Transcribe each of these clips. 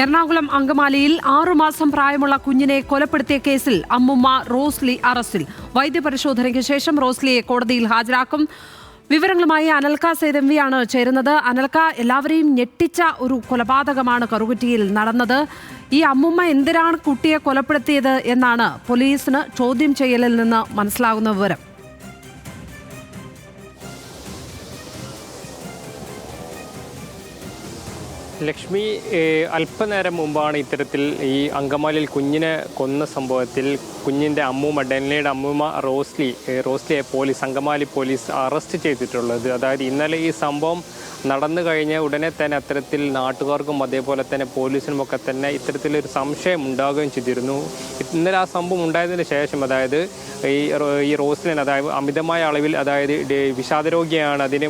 എറണാകുളം അങ്കമാലിയിൽ ആറുമാസം പ്രായമുള്ള കുഞ്ഞിനെ കൊലപ്പെടുത്തിയ കേസിൽ അമ്മുമ്മ റോസ്ലി അറസ്റ്റിൽ. വൈദ്യപരിശോധനയ്ക്ക് ശേഷം റോസ്ലിയെ കോടതിയിൽ ഹാജരാക്കും. വിവരങ്ങളുമായി അനൽക സേതംവിയാണ് ചേരുന്നത്. അനൽക എല്ലാവരെയും ഞെട്ടിച്ച ഒരു കൊലപാതകമാണ് കറുകുറ്റിയിൽ നടന്നത്. ഈ അമ്മുമ്മ എന്തിനാണ് കുട്ടിയെ കൊലപ്പെടുത്തിയത് എന്നാണ് പോലീസിന് ചോദ്യം ചെയ്യലിൽ നിന്ന് മനസ്സിലാകുന്ന വിവരം. ലക്ഷ്മി അല്പനേരം മുമ്പാണ് ഇത്തരത്തിൽ ഈ അങ്കമാലിൽ കുഞ്ഞിനെ കൊന്ന സംഭവത്തിൽ കുഞ്ഞിന്റെ അമ്മൂമ്മ ഡെൻലയുടെ അമ്മൂമ്മ റോസ്ലി റോസ്ലിയെ പോലീസ് അങ്കമാലി പോലീസ് അറസ്റ്റ് ചെയ്തിട്ടുള്ളത്. അതായത് ഇന്നലെ ഈ സംഭവം നടന്നു കഴിഞ്ഞ ഉടനെ തന്നെ അത്തരത്തിൽ നാട്ടുകാർക്കും അതേപോലെ തന്നെ പോലീസിനും ഒക്കെ തന്നെ ഇത്തരത്തിലൊരു സംശയം ഉണ്ടാകുകയും ചെയ്തിരുന്നു. ഇന്നലെ ആ സംഭവം ഉണ്ടായതിന് ശേഷം അതായത് ഈ ഈ റോസ്ലിൻ അതായത് അമിതമായ അളവിൽ അതായത് വിഷാദരോഗിയാണ് അതിന്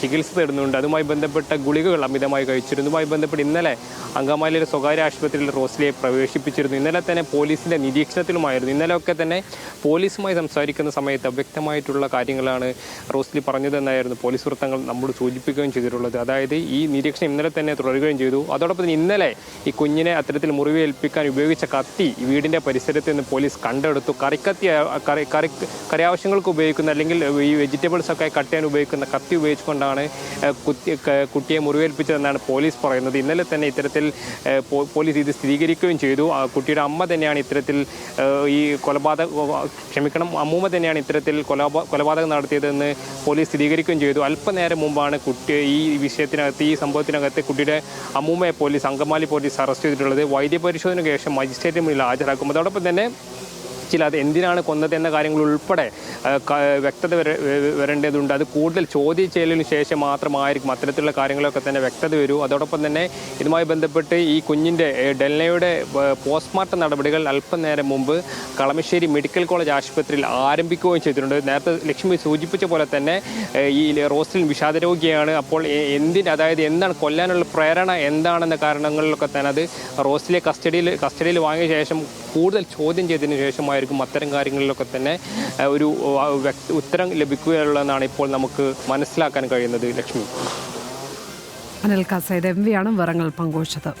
ചികിത്സ തേടുന്നുണ്ട്. അതുമായി ബന്ധപ്പെട്ട ഗുളികകൾ അമിതമായി കഴിച്ചിരുന്നു. അതുമായി ബന്ധപ്പെട്ട് ഇന്നലെ അങ്കമാലിയിലെ സ്വകാര്യ ആശുപത്രിയിൽ റോസ്ലിയെ പ്രവേശിപ്പിച്ചിരുന്നു. ഇന്നലെ തന്നെ പോലീസിന്റെ നിരീക്ഷണത്തിലുമായിരുന്നു. ഇന്നലെയൊക്കെ തന്നെ പോലീസുമായി സംസാരിക്കുന്ന സമയത്ത് അവ്യക്തമായിട്ടുള്ള കാര്യങ്ങളാണ് റോസ്ലി പറഞ്ഞതെന്നായിരുന്നു പോലീസ് വൃത്തങ്ങൾ നമ്മോട് സൂചിപ്പിക്കുകയും ചെയ്തിട്ടുള്ളത്. അതായത് ഈ നിരീക്ഷണം ഇന്നലെ തന്നെ തുടരുകയും ചെയ്തു. അതോടൊപ്പം ഇന്നലെ ഈ കുഞ്ഞിനെ അത്തരത്തിൽ മുറിവേൽപ്പിക്കാൻ ഉപയോഗിച്ച കത്തി ഈ വീടിന്റെ പരിസരത്ത് നിന്ന് പോലീസ് കണ്ടെടുത്തു. കറിക്കത്തി കറി കറി കറി ആവശ്യങ്ങൾക്ക് ഉപയോഗിക്കുന്ന അല്ലെങ്കിൽ ഈ വെജിറ്റബിൾസ് ഒക്കെ കട്ട് ചെയ്യാൻ ഉപയോഗിക്കുന്ന കത്തി ഉപയോഗിച്ചുകൊണ്ടാണ് കുത്തി കുട്ടിയെ മുറിവേൽപ്പിച്ചതെന്നാണ് പോലീസ് പറയുന്നത്. ഇന്നലെ തന്നെ ഇത്തരത്തിൽ പോലീസ് ഇത് സ്ഥിരീകരിക്കുകയും ചെയ്തു. കുട്ടിയുടെ അമ്മ തന്നെയാണ് ഇത്തരത്തിൽ ഈ കൊലപാതക ക്ഷമിക്കണം അമ്മൂമ്മ തന്നെയാണ് ഇത്തരത്തിൽ കൊലപാ കൊലപാതകം നടത്തിയതെന്ന് പോലീസ് സ്ഥിരീകരിക്കുകയും ചെയ്തു. അല്പനേരം മുമ്പാണ് കുട്ടി വിഷയത്തിനകത്ത് ഈ സംഭവത്തിനകത്ത് കുട്ടിയുടെ അമ്മൂമ്മയെ പോലീസ് അങ്കമാലി പോലീസ് അറസ്റ്റ് ചെയ്തിട്ടുള്ളത് വൈദ്യപരിശോധനയ്ക്ക് ശേഷം മജിസ്ട്രേറ്റിന് മുന്നിൽ ഹാജരാക്കും. അതോടൊപ്പം തന്നെ ചില അത് എന്തിനാണ് കൊന്നത് എന്ന കാര്യങ്ങൾ ഉൾപ്പെടെ വ്യക്തത വര- വരേണ്ടതുണ്ട്. അത് കൂടുതൽ ചോദ്യം ചെയ്യലിന് ശേഷം മാത്രമായിരിക്കും. അത്തരത്തിലുള്ള കാര്യങ്ങളൊക്കെ തന്നെ വ്യക്തത വരൂ. അതോടൊപ്പം തന്നെ ഇതുമായി ബന്ധപ്പെട്ട് ഈ കുഞ്ഞിന്റെ ഡെൽനയുടെ പോസ്റ്റ്മോർട്ടം നടപടികൾ അല്പനേരം മുമ്പ് കളമശ്ശേരി മെഡിക്കൽ കോളേജ് ആശുപത്രിയിൽ ആരംഭിക്കുകയും ചെയ്തിട്ടുണ്ട്. നേരത്തെ ലക്ഷ്മി സൂചിപ്പിച്ച പോലെ തന്നെ ഈ വിഷാദ വിഷാദരോഗിയാണ് അപ്പോൾ എന്തിന് അതായത് എന്താണ് കൊല്ലാനുള്ള പ്രേരണ എന്താണെന്ന കാരണങ്ങളിലൊക്കെ തന്നെ അത് റോസ്റ്റിലെ കസ്റ്റഡിയിൽ കസ്റ്റഡിയിൽ വാങ്ങിയ ശേഷം കൂടുതൽ ചോദ്യം ചെയ്തതിനു ശേഷമായിരിക്കും അത്തരം കാര്യങ്ങളിലൊക്കെ തന്നെ ഒരു ഉത്തരം ലഭിക്കുകയുള്ളതെന്നാണ് ഇപ്പോൾ നമുക്ക് മനസ്സിലാക്കാൻ കഴിയുന്നത് ലക്ഷ്മി. അനിൽ കസൈദ് എം വിയാണ് വിറങ്ങൾ പങ്കുവച്ചത്.